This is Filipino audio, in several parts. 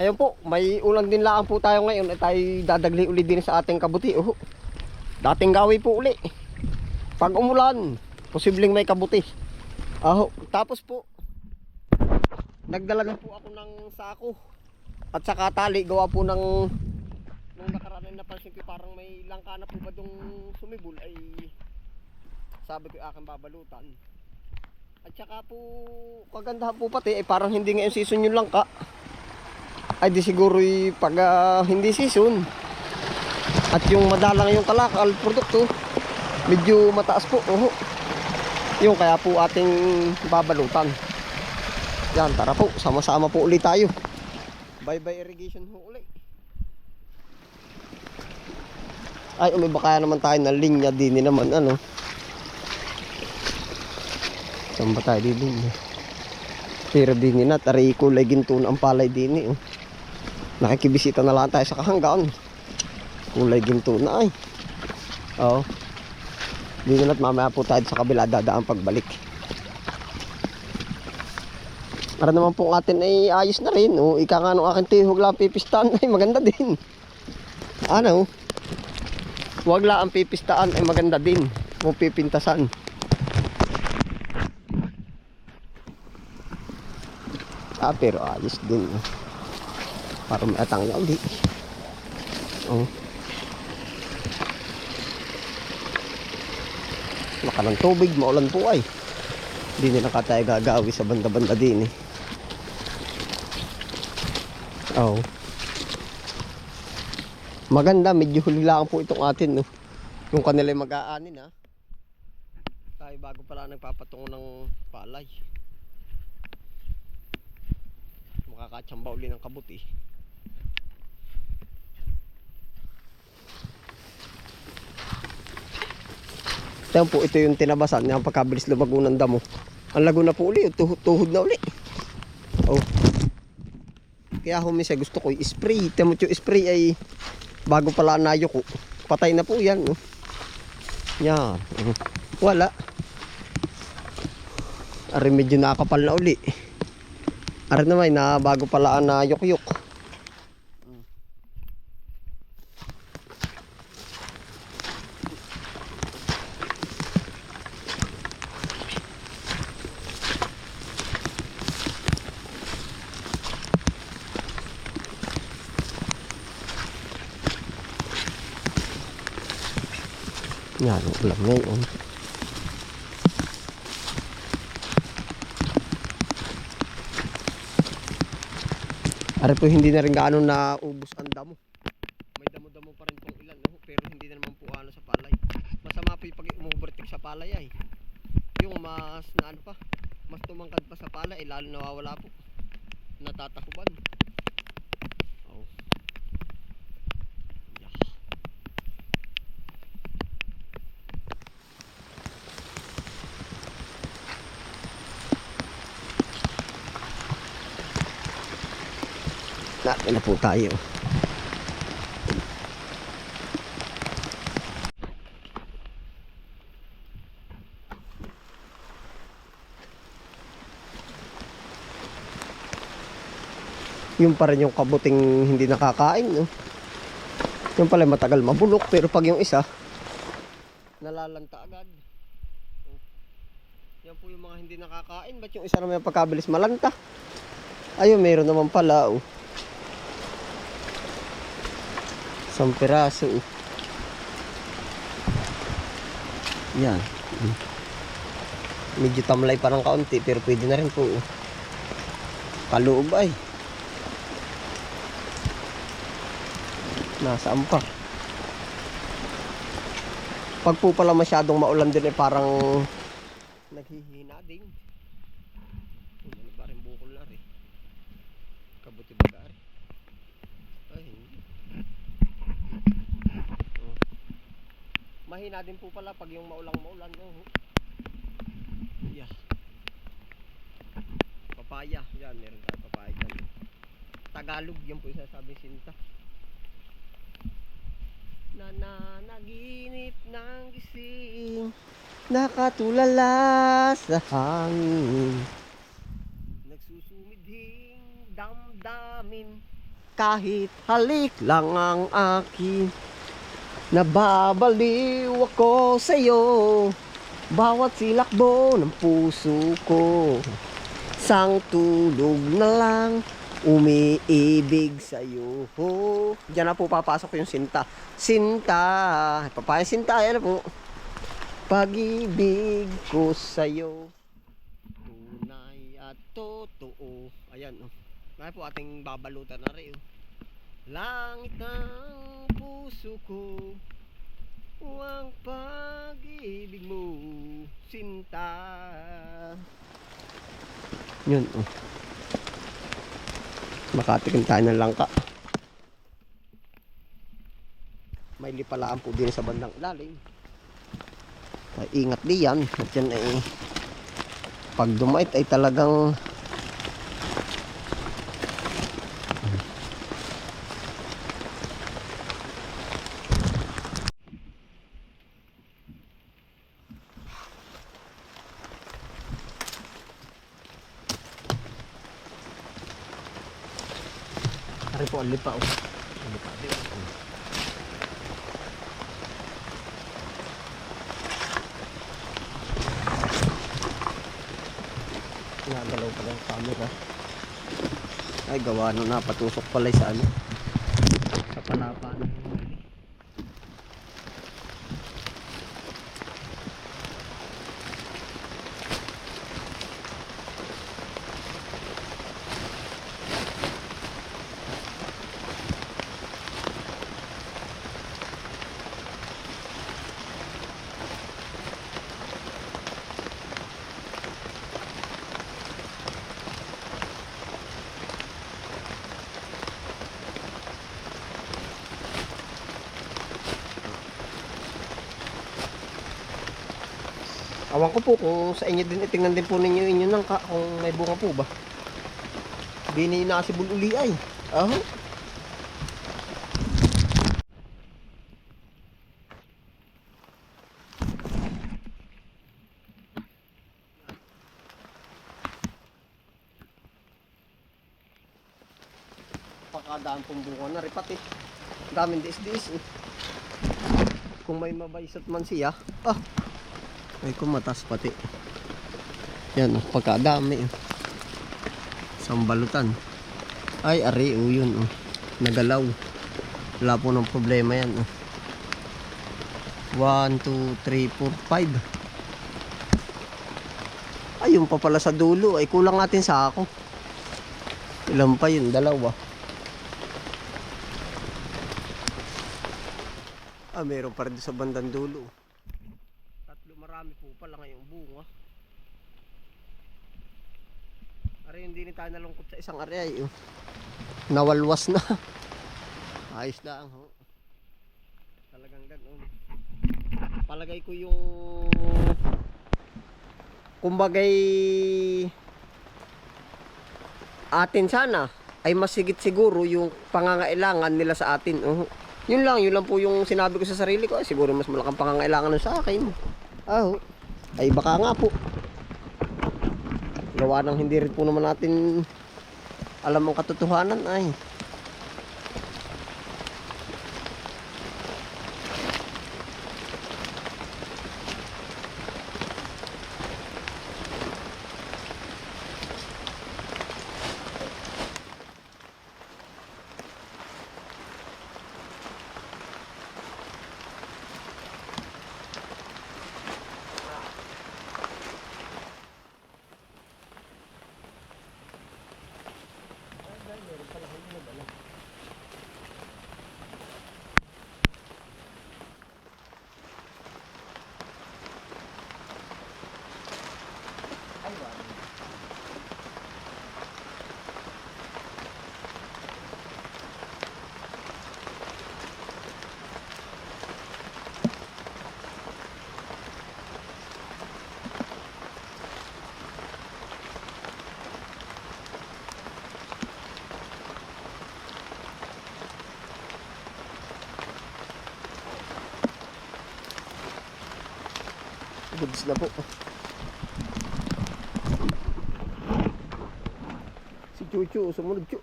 Ayun po, may ulang din lang po tayo ngayon at tayo dadagli uli din sa ating kabuti. Oh. Dating gawi po uli. Pag umulan, posibleng may kabuti. Aho, tapos po, nagdala na po ako ng sako at saka tali gawa po ng nung nakaraan ay napansin ko parang may langka na po ba dong sumibol ay sabi ko aking babalutan. At saka po kagandahan po pati ay parang hindi ngayon season yung langka. Ay di siguro pag ah, hindi season at yung madalang yung kalakal produkto medyo mataas po. Oho. Yung kaya po ating babalutan. Yan, tara po. Sama-sama po ulit tayo. Bye-bye irrigation ho ulit. Ay, umiba kaya naman tayo ng linya din naman, ano. Saan ba tayo din? Pero din na, tari kulay ginto ang palay din eh. Oh. Nakikibisita na lang tayo sa kahanggaan. Kulay ginto na ay. Oo. Dito na't mamaya po tayo sa kabila dadaan pagbalik. Para naman po atin ay ayos na rin. O, ika nga nung aking tihog lang pipistaan ay maganda din. Ano? Huwag lang ang pipistaan ay maganda din. O pipintasan. Ah, pero ayos din. oh. Para may atang na uli. Oh. Laka ng tubig, maulan po ay. Hindi nila ka tayo gagawi sa banda-banda din eh. Oo. Maganda, medyo huli lang po itong atin no. Yung kanila mag-aanin ha. Tayo bago pala nagpapatungo ng palay. Makakatsamba uli ng kabuti. Ito po, ito yung tinabasan ng pagkabilis lumago ng damo. Ang lago na po uli, tuhod, tuhod na uli. Oh. Kaya humisa gusto ko i-spray. Yung spray ay bago pala nayo ko. Patay na po yan. Oh. Yan. Oh. Wala. Ari medyo nakakapal na uli. Ari naman na bago pala na Yan, ulam ngayon. Ari po hindi na rin gaano na ubos ang damo. May damo-damo pa rin pong ilan, no? pero hindi na naman po ano sa palay. Masama po yung pag umubertik sa palay ay. Yung mas na ano pa, mas tumangkad pa sa palay, eh, lalo nawawala po. Natatakuban. Oh. Yeah. Natin na po tayo. Yung pa rin yung kabuting hindi nakakain, no? Yung pala matagal mabulok, pero pag yung isa, nalalanta agad. Oh. Yan po yung mga hindi nakakain. Ba't yung isa naman yung pagkabilis malanta? Ayun, meron naman pala, oh. Isang piraso. oh. Yan. Medyo tamlay pa ng kaunti pero pwede na rin po. oh. Kaloob ay. Nasaan pa? Pag po pala masyadong maulan din eh parang naghihina din. Ano ba rin bukol na rin? Kabuti ba rin? Ay, hindi. Oh. Mahina din po pala pag yung maulang maulan. Oh. Yeah. Papaya. Yan, meron tayo papaya dyan. Tagalog, yan po yung sasabi sinta. Nananaginip ng gising Nakatulala sa hangin Nagsusumidhing damdamin kahit halik lang ang akin Nababaliw ako sa'yo. Bawat silakbo ng puso ko. Sang tulog na lang Umiibig sa'yo. Diyan na po papasok yung sinta. Sinta. Papaya sinta, yan na po. Pag-ibig ko sa'yo. Tunay at totoo. Ayan oh. Kaya po ating babalutan na rin oh. Langit ng puso ko Ang pag-ibig mo Sinta. Yun oh. Makatikim tayo ng langka. May lipalaan po din sa bandang ilalim. Ay, ingat di yan. At yan ay pag dumait ay talagang Ari po, ang lipa oh. Ang lipa. Nagalaw pala yung camera. Ay, gawa na. Patusok pala sa ano. Sa panapan. Awan ko po kung sa inyo din, itingnan din po ninyo inyo nang ka, kung may bunga po ba. Bini na si bululi ay. Aho. Pakadaan pong bunga na ripat eh. Daming dis-dis eh. Kung may mabaysot man siya, ah, ay kumatas pati. Yan, oh, pagkadami. Oh. Sambalutan. Ay, ari, oh, yun. Oh. Nagalaw. Wala po ng problema yan. Oh. 1, 2, 3, 4, 5. Ayun pa pala sa dulo. Ay, kulang natin sa ako. Ilan pa yun? Dalawa. Ah, meron pa rin sa bandang dulo. Marami po pala ngayong bunga. Ari hindi ni tayo nalungkot sa isang area eh. Nawalwas na. Ayos na ang ho. Talagang ganoon. Palagay ko yung kumbagay atin sana ay masigit siguro yung pangangailangan nila sa atin. Oh. Yun lang, yun lang po yung sinabi ko sa sarili ko. Ay, siguro mas malaking pangangailangan sa akin. Ah, oh. ay baka nga po. Gawa ng hindi rin po naman natin alam ang katotohanan ay. Goods na po. Si Chuchu, sumunod Chu.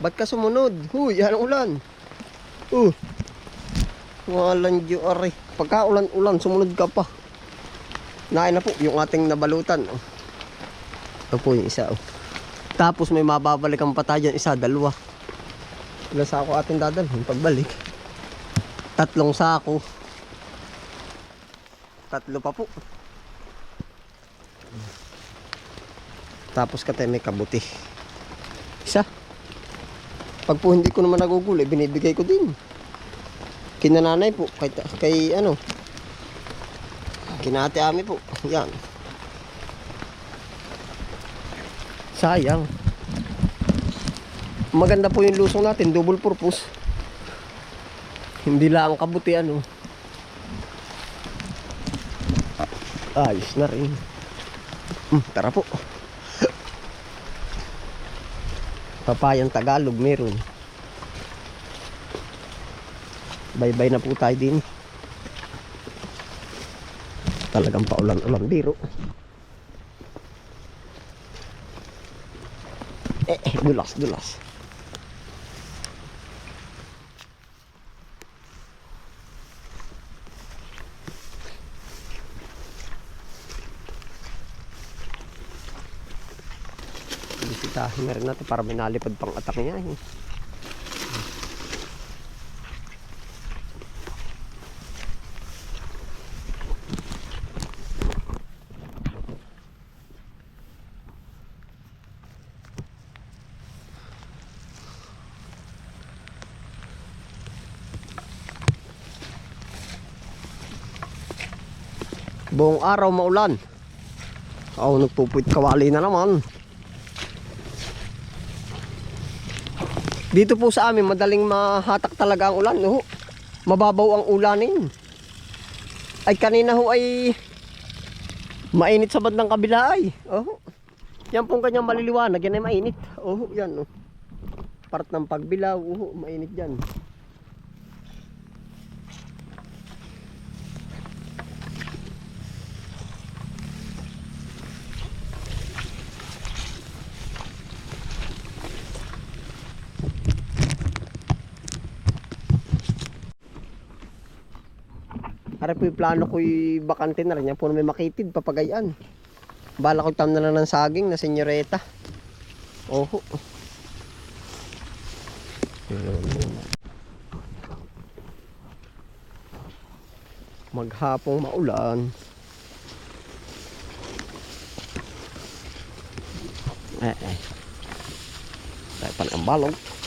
Ba't ka sumunod? Huy, yan ang ulan. Uh. Walang diyo are. Pagka ulan-ulan, sumunod ka pa. Nain na po yung ating nabalutan. Oh. Ito po yung isa. Oh. Tapos may mababalikan pa tayo. Isa, dalawa. Ilang sako ating dadalhin pagbalik? Tatlong sako. Tatlo pa po. Tapos katay may kabuti. Isa. Pag po hindi ko naman nagugulay, binibigay ko din. Kinananay po, kay, kay ano, kinate ami po. Yan. Sayang. Maganda po yung lusong natin, double purpose. Hindi lang kabuti ano. Ayos na rin. Hmm, tara po. Papayang Tagalog meron. Bye-bye na po tayo din. Talagang paulan-ulan biro. Eh, eh, dulas, dulas. Bisitahin na rin natin para may nalipad pang atak niya. Eh. Buong araw maulan. Oh, nagpupuit kawali na naman. Dito po sa amin, madaling mahatak talaga ang ulan. No? Mababaw ang ulanin. Ay kanina ho ay mainit sa bandang kabila ay. Oh. Yan pong kanyang maliliwanag, yan ay mainit. Oh, yan oh. Part ng pagbilaw, oh, mainit yan. Po yung plano ko'y bakante na rin. Yan po na may makitid, papagayan. Bala ko tam na lang ng saging na senyoreta. Oho. Maghapong maulan. Eh eh. Tayo pa ng balong.